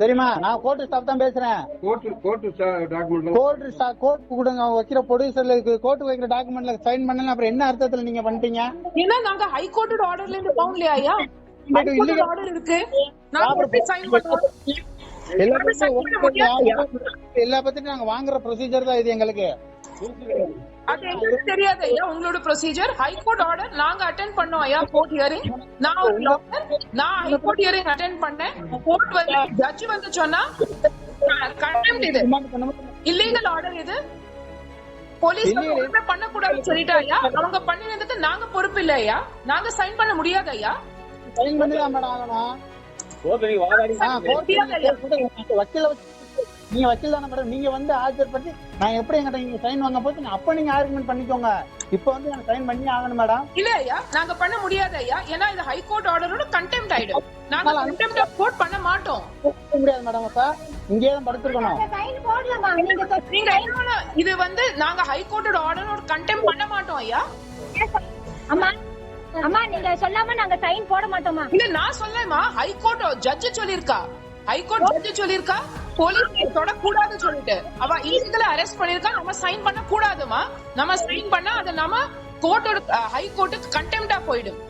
தெரியுமா? நான் court staff தான் பேசுறேன். கோர்ட் கோர்ட் கோர்ட் கோர்ட் கொடுங்க. வைக்கிற ப்ரொடியூசர்ல கோர்ட் வைக்கிற டாக்குமெண்ட்ல சைன் பண்ணல அப்புறம் என்ன அர்த்தத்துல நீங்க பண்ணிட்டீங்க? ஏன்னா நாங்க ஹைகோர்ட் ஆர்டர்ல இருந்து போகலையா ஐயா? ஆர்டர் இருக்கு. நாங்க எப்படி சைன் பண்ணுவோம் எல்லா பத்தியும் நாங்க வாங்குற ப்ரொசீஜர் தான் இது எங்களுக்கு. அது எங்களுக்கு தெரியாது ஐயா. உங்களோட ப்ரொசீஜர் ஹைகோர்ட் ஆர்டர் நாங்க அட்டென்ட் பண்ணோம் ஐயா கோர்ட் ஹியரிங் நான் ஒரு lawyer. நான் ஹைகோர்ட் ஹியரிங் அட்டென்ட் பண்ணேன். கோர்ட் வந்து ஜட்ஜ் வந்து சொன்னா கண்டெம்ட் இது. இல்லீகல் ஆர்டர் இது. போலீஸ். ஒண்ணுமே பண்ண கூடாதுன்னு சொல்லிட்டா ஐயா. அவங்க பண்ணினதுக்கு நாங்க பொறுப்பு இல்ல ஐயா. நாங்க சைன் பண்ண முடியாது ஐயா. சைன் பண்ணி தான் மேடம் வக்கீல வச்சு நீங்க வக்கீல் தானே மேடம். நீங்க வந்து ஆஜர்படுத்தி நான் எப்படி என்கிட்ட நீங்க சைன் வாங்க போது அப்ப நீங்க ஆர்குமெண்ட் பண்ணிக்கோங்க. இப்ப வந்து எனக்கு சைன் பண்ணி ஆகணும் மேடம். இல்ல ஐயா நாங்க பண்ண முடியாது ஐயா. ஏன்னா இது ஹைகோர்ட் ஆர்டரோட கண்டெம்ட் ஆயிடும். நாங்க கண்டெம்ட் ஆஃப் கோர்ட் பண்ண மாட்டோம். முடியாது மேடம் அப்ப. இங்கேயே தான் போடலாமா? நீங்க இது வந்து நாங்க ஹைகோர்ட்டோட ஆர்டரோட கண்டெம்ட் பண்ண மாட்டோம் ஐயா. அம்மா அம்மா நீங்க சொல்லாம நாங்க சைன் போட மாட்டோமா? இல்ல நான் சொல்லேமா ஹைகோர்ட் ஜட்ஜ் சொல்லிருக்கா ஹைகோர்ட் ஜட்ஜ் சொல்லிருக்கா போலீஸ் தொடக்கூடாது சொல்லிட்டு. அவ இல்லீகலா அரெஸ்ட் பண்ணிருக்கா நம்ம சைன் பண்ண கூடாதுமா நம்ம சைன் பண்ணா அது நம்ம கோர்ட்டோட ஹைகோர்ட்டுக்கு கண்டெம்டா போயிடும்.